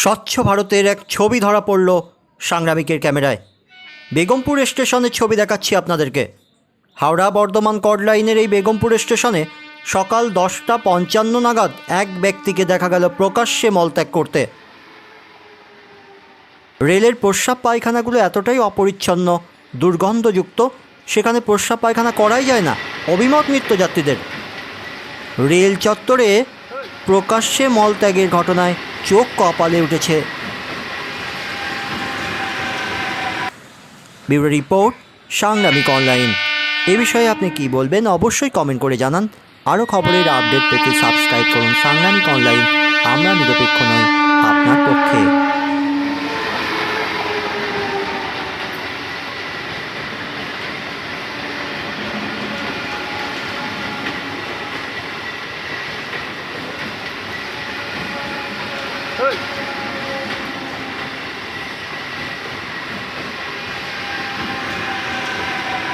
স্বচ্ছ ভারতের এক ছবি ধরা পড়ল সাংগ্রামিকের ক্যামেরায়। বেগমপুর স্টেশনের ছবি দেখাচ্ছি আপনাদেরকে। হাওড়া বর্ধমান কড লাইনের এই বেগমপুর স্টেশনে সকাল দশটা পঞ্চান্ন নাগাদ এক ব্যক্তিকে দেখা গেল প্রকাশ্যে মলত্যাগ করতে। রেলের প্রস্রাব পায়খানাগুলো এতটাই অপরিচ্ছন্ন, দুর্গন্ধযুক্ত, সেখানে প্রস্রাব পায়খানা করাই যায় না, অভিমত নিত্যযাত্রীদের রেল চত্বরে প্রকাশ্যে মলত্যাগের ঘটনায় চোখ কপালে উঠেছে। Bureau report, Sangramik online. এ বিষয়ে আপনি কি বলবেন অবশ্যই কমেন্ট করে জানান। আরও খবরের আপডেট পেতে সাবস্ক্রাইব করুন সাংগ্রামিক অনলাইন। আমরা নিরপেক্ষ পক্ষে